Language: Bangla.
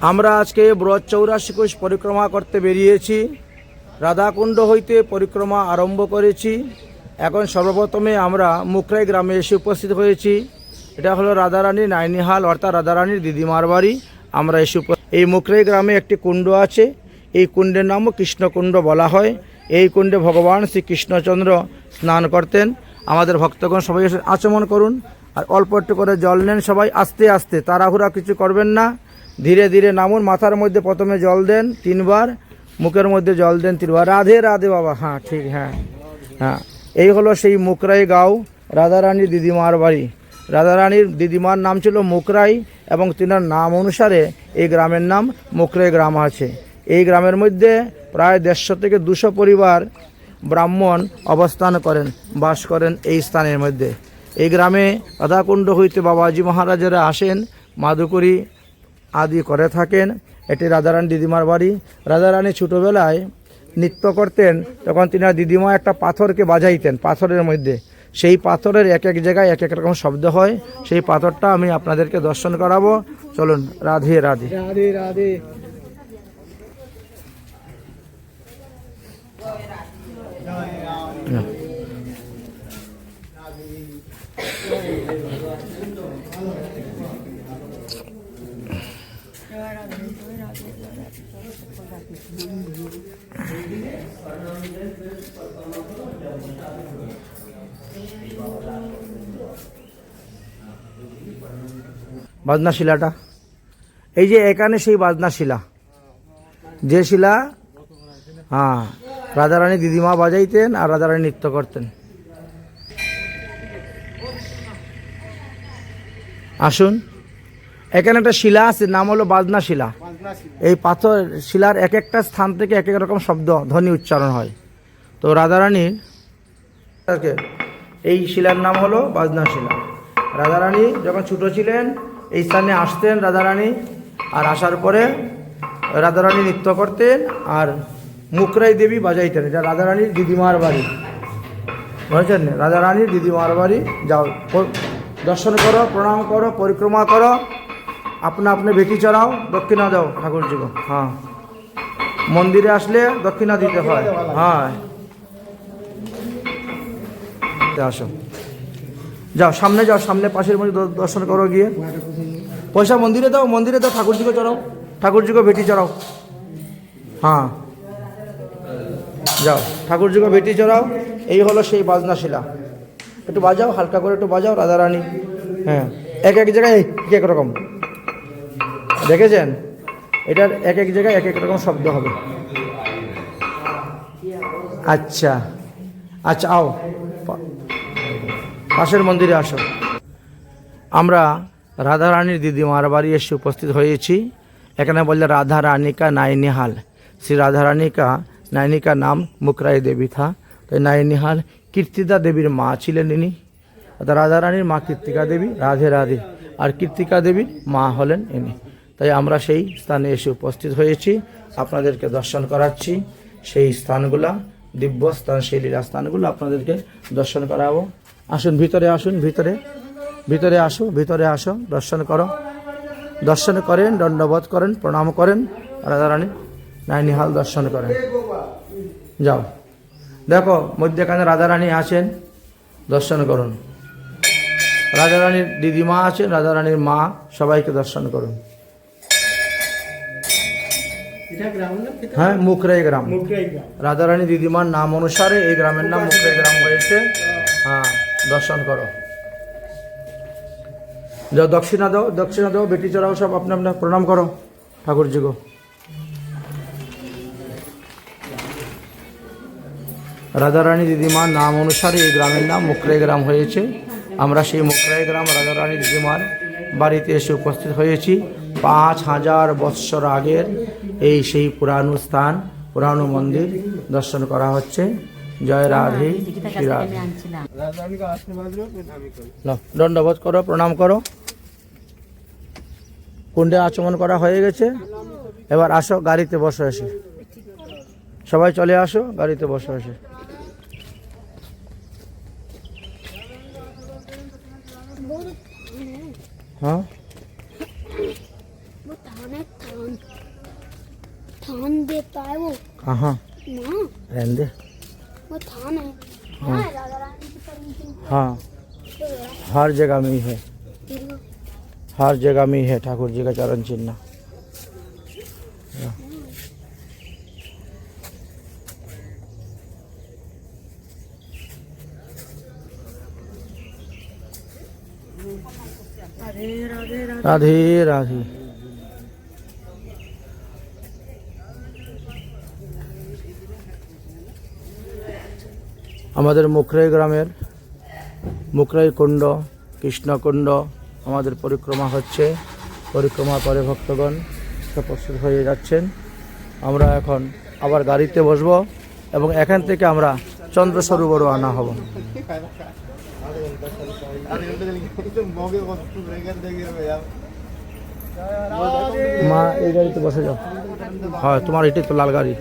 আমরা আজকে ব্রজ চৌরাশি কোষ পরিক্রমা করতে বেরিয়েছি। রাধাকুণ্ড হইতে পরিক্রমা আরম্ভ করেছি। এখন সর্বপ্রথমে আমরা মুখরাই গ্রামে এসে উপস্থিত হয়েছি। এটা হলো রাধারানী নাইনিহাল, অর্থাৎ রাধারানীর দিদিমার বাড়ি। আমরা এসে এই মুখরাই গ্রামে একটি কুণ্ড আছে। এই কুণ্ডের নামও কৃষ্ণকুণ্ড বলা হয়। এই কুণ্ডে ভগবান শ্রী কৃষ্ণচন্দ্র স্নান করতেন। আমাদের ভক্তগণ সবাই আচমন করুন। আর অল্প একটু করে জল নেন সবাই। আস্তে আস্তে, তাড়াহুড়া কিছু করবেন না। ধীরে ধীরে নামুন, মাথার মধ্যে প্রথমে জল দেন তিনবার, মুখের মধ্যে জল দেন তিনবার। রাধে রাধে বাবা। হ্যাঁ ঠিক হ্যাঁ হ্যাঁ। এই হলো সেই মুকরাই গাঁও রাধারানীর দিদিমার বাড়ি। রাধারানীর দিদিমার নাম ছিল মুকরাই এবং তিনার নাম অনুসারে এই গ্রামের নাম মুকরাই গ্রাম আছে। এই গ্রামের মধ্যে প্রায় দেড়শো থেকে দুশো পরিবার ব্রাহ্মণ অবস্থান করেন, বাস করেন এই স্থানের মধ্যে। এই গ্রামে রাধাকুণ্ড হইতে বাবাজি মহারাজেরা আসেন, মাদুকরি আদি করে থাকেন। এটি রাধারানী দিদিমার বাড়ি। রাধারানী ছোটোবেলায় নৃত্য করতেন তখন তিনি দিদিমা একটা পাথরকে বাজাইতেন পাথরের মধ্যে। সেই পাথরের এক এক জায়গায় এক এক রকম শব্দ হয়। সেই পাথরটা আমি আপনাদেরকে দর্শন করাবো। চলুন রাধে রাধে। রাধে রাধে। বাজনা শিলাটা এই যে এখানে সেই বাজনা শিলা যে শিলা হ্যাঁ রাধারানী দিদিমা বাজাইতেন আর রাধারানী নৃত্য করতেন। আসুন। এখানে একটা শিলা আছে নাম হলো বাজনা শিলা। এই পাথর শিলার এক একটা স্থান থেকে এক এক রকম শব্দ ধ্বনি উচ্চারণ হয়। তো রাধারানীর এই শিলার নাম হলো বাজনা শিলা। রাধারানী যখন ছোটো ছিলেন এই স্থানে আসতেন রাধারানী আর আসার পরে রাধারানী নৃত্য করতেন আর মুকরাই দেবী বাজাইতেন। এটা রাধারানীর দিদিমার বাড়ি। বুঝেছেন? রাধারানীর দিদিমার বাড়ি। যাও দর্শন করো প্রণাম করো পরিক্রমা করো। আপনা আপনি বেটি চড়াও, দক্ষিণা দাও, ঠাকুরজিকে। হ্যাঁ। মন্দিরে আসলে দক্ষিণা দিতে হয়। হ্যাঁ। আসো। যাও, সামনে যাও, সামনে পাশের মধ্যে দর্শন করো গিয়ে। পয়সা মন্দিরে দাও মন্দিরে দাও, ঠাকুরজিকে চড়াও। ঠাকুরজিকে ভেটি চড়াও। হ্যাঁ। যাও, ঠাকুরজিকে ভেটি চড়াও। এই হলো সেই বাজনা শিলা। একটু বাজাও, হালকা করে একটু বাজাও, রাধারানী। হ্যাঁ। এক এক জায়গায়, এক এক রকম। দেখেছেন? এটার এক এক জায়গায় এক এক রকম শব্দ হবে। আচ্ছা। আচ্ছা আও। পাশের মন্দিরে আসো। আমরা রাধা রাধারানীর দিদিমার বাড়ি এসে উপস্থিত হয়েছি। এখানে বললে রাধা রানিকা নাইনিহাল। শ্রী রাধা রানিকা নাইনিকা নাম মুকরাই দেবী থা। তাই নাইনিহাল কীর্তিদা দেবীর মা ছিলেন ইনি। রাধা রানীর মা কীর্তিকা দেবী, রাধে রাধে। আর কীর্তিকা দেবীর মা হলেন ইনি। তাই আমরা সেই স্থানে এসে উপস্থিত হয়েছি। আপনাদেরকে দর্শন করাচ্ছি। সেই স্থানগুলা দিব্য স্থান সেই লীলা স্থানগুলো আপনাদেরকে দর্শন করাবো। আসুন, ভিতরে আসুন, ভিতরে ভিতরে আসো ভিতরে আসো, দর্শন করো। দর্শন করেন, দণ্ডবোধ করেন, প্রণাম করেন, রাধারানী নাইনিহাল দর্শন করেন। যাও। দেখো, মধ্যেখানে রাধারানী আছেন, দর্শন করুন। রাধারানীর দিদিমা আছেন, রাধারানীর মা, সবাইকে দর্শন করুন। হ্যাঁ মুখরাই গ্রাম। রাধারানী দিদিমার নাম অনুসারে এই গ্রামের নাম মুখরাই গ্রাম হয়েছে। হ্যাঁ দর্শন করো। যাও দক্ষিণা দাও দক্ষিণা দাও বেটি চড়াও সব আপনি আপনার প্রণাম করো ঠাকুরজি গো। রাধারানী দিদিমার নাম অনুসারে এই গ্রামের নাম মুকরাই গ্রাম হয়েছে। আমরা সেই মুকরাই গ্রাম রাধারানী দিদিমার বাড়িতে এসে উপস্থিত হয়েছি। পাঁচ হাজার বৎসর আগের এই সেই পুরানো স্থান, পুরানো মন্দির দর্শন করা হচ্ছে। জয় রাধে দণ্ডবোধ করো, প্রণাম করো। কুণ্ডে আচমন করা হয়ে গেছে। এবার আসো, গাড়িতে বসে এসে। সবাই চলে আসো, গাড়িতে বসে এসে। হ্যাঁ? कहाँ रहने दे वो था नहीं हाँ हाँ हर जगह में ही है हर जगह में ही है ठाकुर जी का चरण चिन्ह राधे राधे আমাদের মুখরাই গ্রামের মুকরাই কুণ্ড কৃষ্ণকুণ্ড আমাদের পরিক্রমা হচ্ছে। পরিক্রমা করে ভক্তগণ প্রস্তুত হয়ে যাচ্ছেন। আমরা এখন আবার গাড়িতে বসবো এবং এখান থেকে আমরা চন্দ্র সরোবরও আনা হব। মা, এই গাড়িতে বসে যাও। হ্যাঁ তোমার এটি তো লাল গাড়ি।